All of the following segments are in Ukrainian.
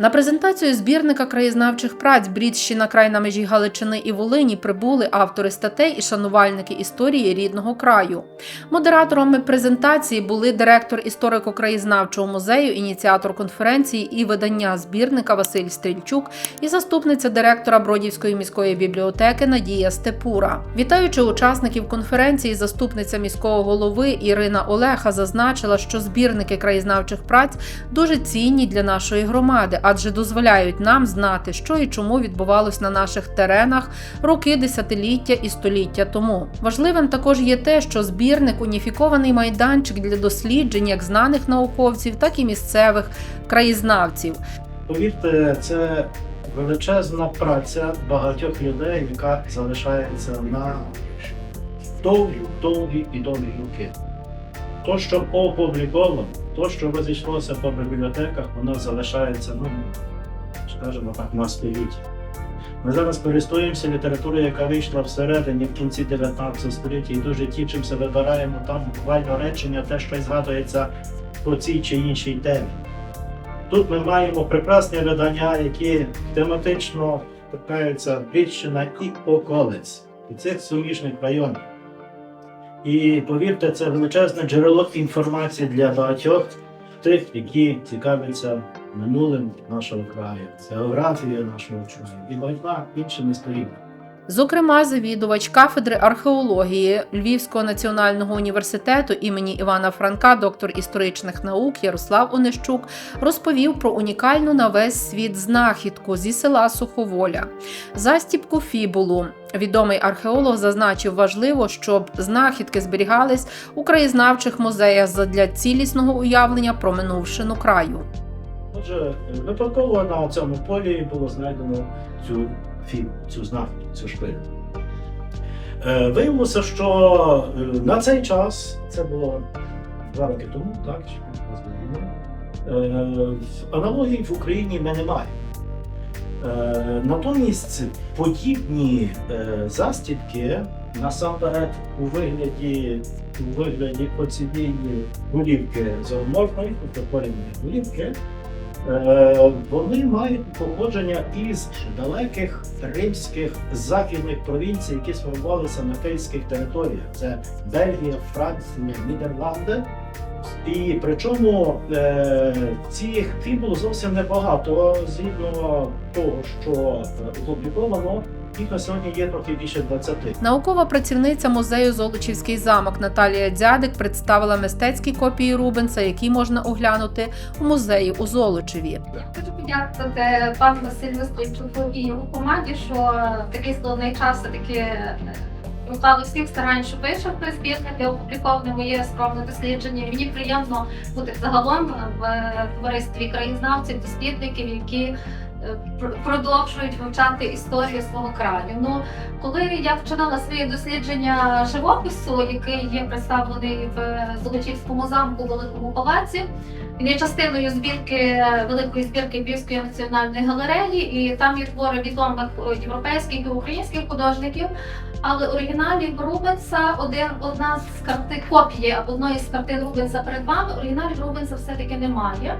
На презентацію збірника краєзнавчих праць Брідщина край на межі Галичини і Волині прибули автори статей і шанувальники історії рідного краю. Модераторами презентації були директор історико-краєзнавчого музею, ініціатор конференції і видання збірника Василь Стрільчук і заступниця директора Бродівської міської бібліотеки Надія Степура. Вітаючи учасників конференції, заступниця міського голови Ірина Олеха зазначила, що збірники краєзнавчих праць дуже цінні для нашої громади, адже дозволяють нам знати, що і чому відбувалось на наших теренах роки, десятиліття і століття тому. Важливим також є те, що збірник уніфікований майданчик для досліджень як знаних науковців, так і місцевих краєзнавців. Повірте, це величезна праця багатьох людей, яка залишається на довгі, довгі і довгі роки. То, що опубліковано, то, що розійшлося по бібліотеках, воно залишається, ну, скажімо так, на століття. Ми зараз користуємося літературою, яка вийшла всередині в кінці 19 століття, і дуже тішимося, вибираємо там буквально речення, те, що згадується по цій чи іншій темі. Тут ми маємо прекрасні видання, які тематично торкаються Брідщина і околиць, і цих суміжних районів. І повірте, це величезне джерело інформації для багатьох тих, які цікавляться минулим нашого краю, географією нашого краю і багатьма іншими сторінками. Зокрема, завідувач кафедри археології Львівського національного університету імені Івана Франка, доктор історичних наук Ярослав Онищук, розповів про унікальну на весь світ знахідку зі села Суховоля. Застіпку фібулу. Відомий археолог зазначив важливо, щоб знахідки зберігались у краєзнавчих музеях задля цілісного уявлення про минувшину краю. Отже, випадково на цьому полі було знайдено цю фільм, цю знахідку, цю шпилю. Е, Виявилося, що е, на цей час, це було два роки тому, так, е, аналогій в Україні ми не маємо. Е, Натомість подібні е, застібки насамперед у вигляді, у вигляді оцієї голівки зооморфної, тобто полімної голівки, Вони мають походження із далеких римських західних провінцій, які сформувалися на кельтських територіях. Це Бельгія, Франція, Нідерланди. І причому е, цих фібул зовсім небагато згідно того, що е, опубліковано, їх на сьогодні є трохи більше 20. Наукова працівниця музею Золочівський замок Наталія Дзядик представила мистецькі копії Рубенса, які можна оглянути у музеї у Золочеві. Хочу подякувати пану Василю Стрільчуку і його команді, що такий складний час все-таки вклали всіх старань, щоб вийшов той збірник і опубліковане моє скромне дослідження. Мені приємно бути загалом в товаристві краєзнавців, дослідників, які е, продовжують вивчати історію свого краю. Ну, коли я починала своє дослідження живопису, який є представлений в Золочівському замку Великому палаці, він є частиною збірки великої збірки Львівської національної галереї, і там є твори відомих е, європейських і українських художників. Але оригіналів Рубенса один одна з картин копії одної з картин Рубенса перед вами. Оригіналів Рубенса все-таки немає.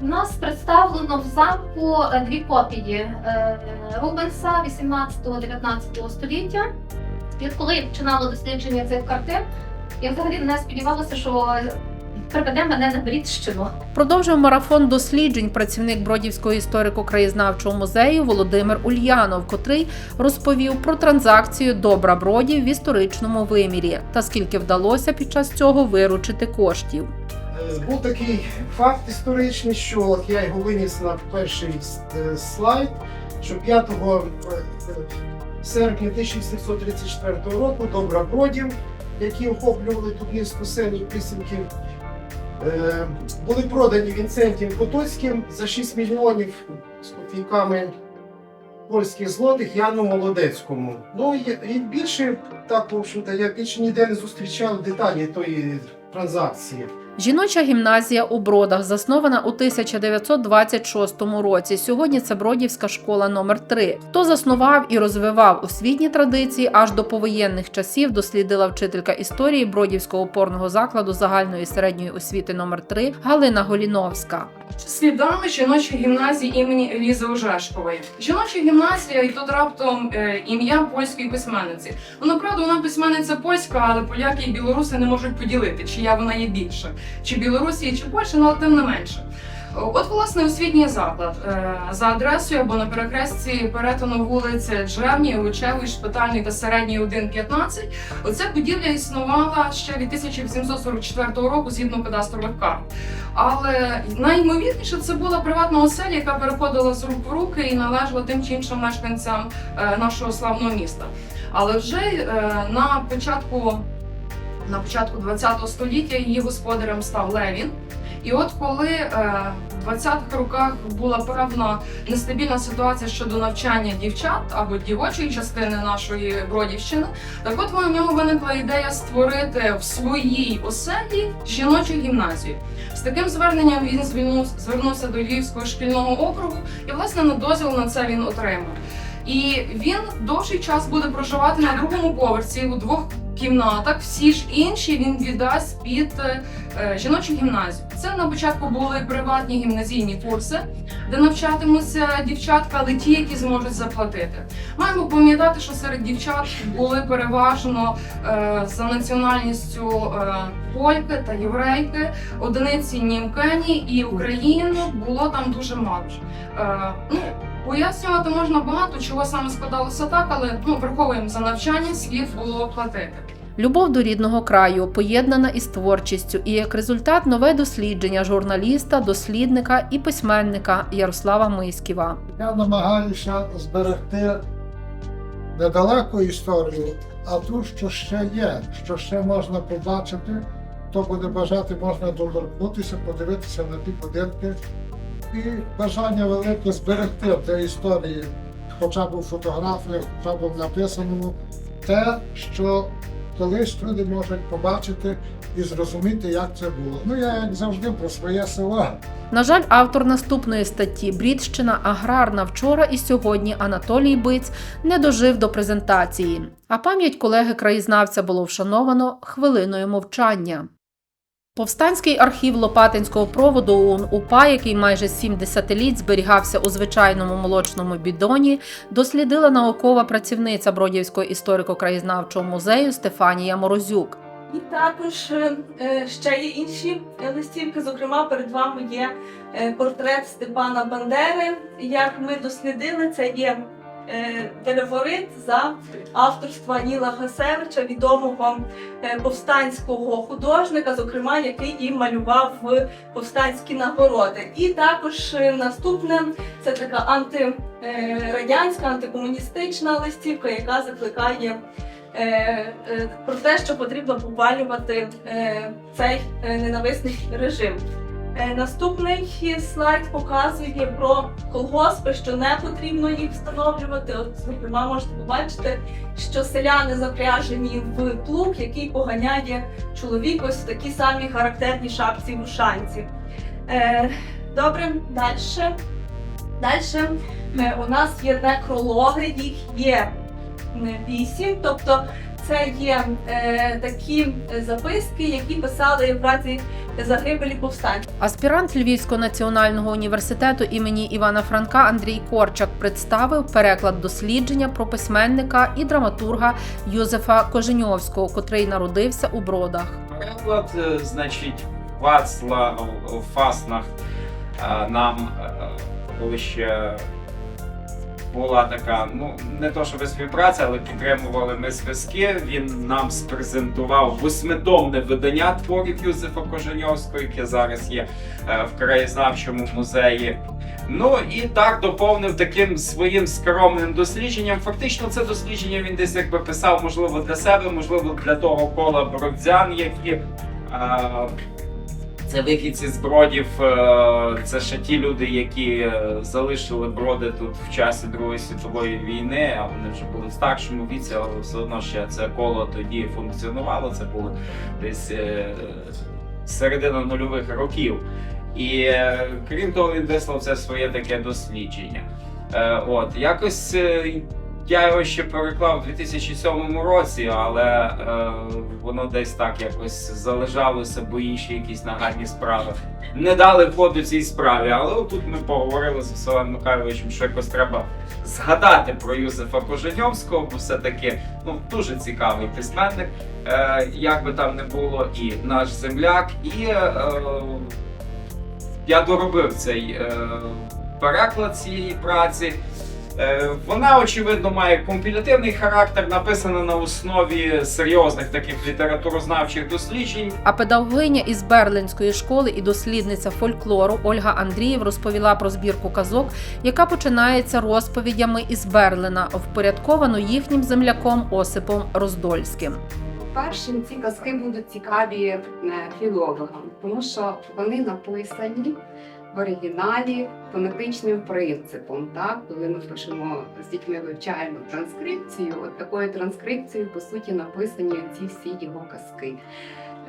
У нас представлено в замку е, дві копії е, Рубенса 18-19 століття. І коли я починала дослідження цих картин, я взагалі не сподівалася, що приведе мене на Брідщину. Продовжив марафон досліджень працівник Бродівського історико-краєзнавчого музею Володимир Ульянов, котрий розповів про транзакцію Добра Бродів в історичному вимірі та скільки вдалося під час цього виручити коштів. Е, Був такий факт історичний, що от я його виніс на перший е, слайд, що 5 е, серпня 1734 року Добробродів, які охоплювали тут низку сел і е, були продані Вінцентієм Потоцьким за 6 мільйонів з копійками польських злотих Яну Молодецькому. Ну і більше так, в общем-то, я більше ніде не зустрічав деталі тої транзакції. Жіноча гімназія у Бродах заснована у 1926 році. Сьогодні це Бродівська школа номер 3 Хто заснував і розвивав освітні традиції аж до повоєнних часів, дослідила вчителька історії Бродівського опорного закладу загальної середньої освіти номер 3 Галина Голіновська. Слідами жіночої гімназії імені Елізи Ожешкової. Жіноча гімназія і тут раптом е, ім'я польської письменниці. Ну, направду, вона письменниця польська, але поляки і білоруси не можуть поділити, чия вона є більше, чи Білорусі, чи Польща, ну, але тим не менше. От, власне, освітній заклад е, за адресою або на перехресті перетину вулиці Джевні, Лучевої, Шпитальної та середньої 1.15. Оця будівля існувала ще від 1844 року згідно кадастрових карт. Але найімовірніше це була приватна оселя, яка переходила з рук в руки і належала тим чи іншим мешканцям е, нашого славного міста. Але вже е, на початку на початку ХХ століття її господарем став Левін. І от коли е, в 20-х роках була певна нестабільна ситуація щодо навчання дівчат або дівочої частини нашої Бродівщини, так от у нього виникла ідея створити в своїй оселі жіночу гімназію. З таким зверненням він звернувся до Львівського шкільного округу, і власне на дозвіл на це він отримав. І він довший час буде проживати на другому поверсі у двох кімнатах. Всі ж інші він віддасть під е, е, жіночу гімназію. Це на початку були приватні гімназійні курси, де навчатимуться дівчатка, але ті, які зможуть заплатити. Маємо пам'ятати, що серед дівчат були переважно е, за національністю польки та єврейки, одиниці німкені і Україну було там дуже мало. Ну, пояснювати можна багато, чого саме складалося так, але ну, враховуємо за навчання, слід було платити. Любов до рідного краю поєднана із творчістю, і як результат нове дослідження журналіста, дослідника і письменника Ярослава Мисківа. Я намагаюся зберегти недалеку історію, а ту, що ще є, що ще можна побачити, хто буде бажати, можна доторкнутися, подивитися на ті будинки. І бажання велике зберегти для історії, хоча б у фотографіях, хоча б в написаному, те, що колись люди можуть побачити і зрозуміти, як це було. Ну, я як завжди про своє село. На жаль, автор наступної статті Брідщина аграрна вчора і сьогодні Анатолій Биць не дожив до презентації. А пам'ять колеги краєзнавця було вшановано хвилиною мовчання. Повстанський архів Лопатинського проводу ОУН УПА, який майже сім десятиліть зберігався у звичайному молочному бідоні, дослідила наукова працівниця Бродівського історико-краєзнавчого музею Стефанія Морозюк. І також е, е, ще є інші листівки. Зокрема, перед вами є е, портрет Степана Бандери. Як ми дослідили, це є телефорит за авторства Ніла Гасевича, відомого е, повстанського художника, зокрема, який і малював в повстанські нагороди. І також е, наступне це така антирадянська, антикомуністична листівка, яка закликає е, е, про те, що потрібно повалювати е, цей е, ненависний режим. Е, Наступний слайд показує про колгоспи, що не потрібно їх встановлювати. От, зокрема, можете побачити, що селяни запряжені в плуг, який поганяє чоловік ось в такій самій характерній шапці вушанці. Е, Добре, далі. Далі у нас є некрологи, їх є е, вісім, тобто це є е, такі записки, які писали в разі загибелі повстанців. Аспірант Львівського національного університету імені Івана Франка Андрій Корчак представив переклад дослідження про письменника і драматурга Йозефа Коженьовського, котрий народився у Бродах. Переклад, е, значить, Вацлав Фаснах е, нам, е, ще була така, ну не то що співпраця, але підтримували ми зв'язки. Він нам спрезентував восьмитомне видання творів Юзефа Коженьовського, яке зараз є е, в краєзнавчому музеї. Ну і так доповнив таким своїм скромним дослідженням. Фактично, це дослідження він десь якби писав, можливо, для себе, можливо, для того кола бродзян, які це вихідці з бродів. е, Це ще ті люди, які е, залишили броди тут в часі Другої світової війни, а вони вже були в старшому віці, але все одно ще це коло тоді функціонувало. Це було десь е, середина нульових років. І крім того, він вислав це своє таке дослідження. От якось Я його ще переклав у 2007 році, але е, воно десь так якось залежалося, бо інші якісь нагальні справи не дали ходу цій справі. Але тут ми поговорили з Василем Михайловичем, що якось треба згадати про Юзефа Коженьовського, бо все-таки ну, дуже цікавий письменник, е, як би там не було, і наш земляк, і е, я доробив цей е, переклад цієї праці. Е, Вона, очевидно, має компілятивний характер, написана на основі серйозних таких літературознавчих досліджень. А педагогиня із Берлинської школи і дослідниця фольклору Ольга Андрієв розповіла про збірку казок, яка починається розповідями із Берлина, впорядковано їхнім земляком Осипом Роздольським. Перше, ці казки будуть цікаві е, філологам, тому що вони написані в оригіналі фонетичним принципом. Так, коли ми пишемо з дітьми, вивчаємо транскрипцію, от такою транскрипцією по суті написані ці всі його казки.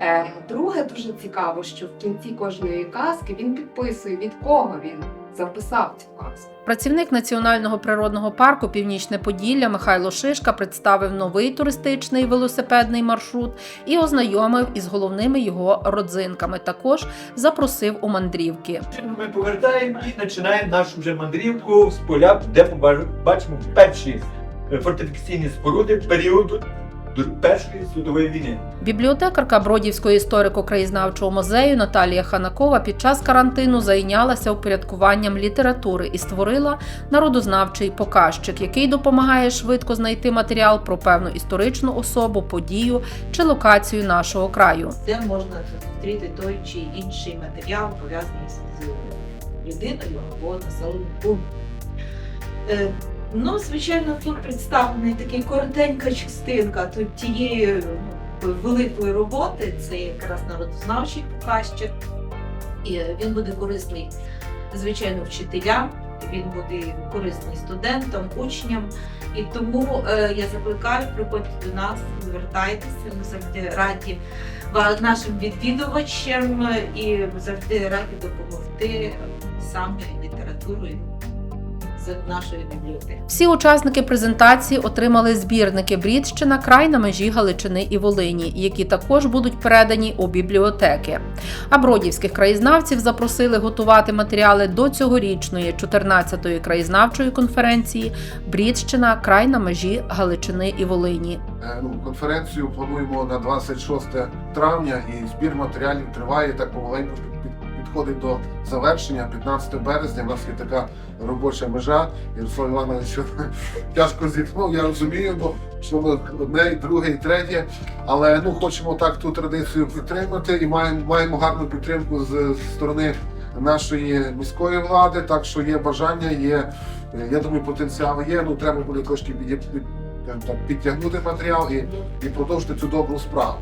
Е, Друге, дуже цікаво, що в кінці кожної казки він підписує від кого він записав цю казку. Працівник Національного природного парку Північне Поділля Михайло Шишка представив новий туристичний велосипедний маршрут і ознайомив із головними його родзинками. Також запросив у мандрівки. Ми повертаємо і починаємо нашу вже мандрівку з поля, де побачимо перші фортифікаційні споруди періоду Дру- Першої світової війни. Бібліотекарка Бродівського історико-краєзнавчого музею Наталія Ханакова під час карантину зайнялася упорядкуванням літератури і створила народознавчий показчик, який допомагає швидко знайти матеріал про певну історичну особу, подію чи локацію нашого краю. де можна зустріти той чи інший матеріал, пов'язаний з людиною або населеним пунктом. Ну, звичайно, тут представлений такий коротенька частинка тут тієї ну, великої роботи, це якраз народознавчий показчик. І е, він буде корисний, звичайно, вчителям, він буде корисний студентам, учням. І тому е, я закликаю, приходьте до нас, звертайтеся, ми завжди раді нашим відвідувачам е, і завжди раді допомогти саме літературою з нашої бібліотеки. Всі учасники презентації отримали збірники Брідщина край на межі Галичини і Волині, які також будуть передані у бібліотеки. А бродівських краєзнавців запросили готувати матеріали до цьогорічної 14-ї краєзнавчої конференції Брідщина край на межі Галичини і Волині. Е, Ну, конференцію плануємо на 26 травня, і збір матеріалів триває так помаленьку підходить до завершення. 15 березня у нас є така робоча межа. Ярослав Іванович що тяжко зіткнув. Я розумію, бо що ми одне, і друге, і третє. Але ну хочемо так ту традицію підтримати і маємо маємо гарну підтримку з, з сторони нашої міської влади. Так що є бажання, є я думаю, потенціал є. Ну треба буде трошки підтягнути матеріал і, і продовжити цю добру справу.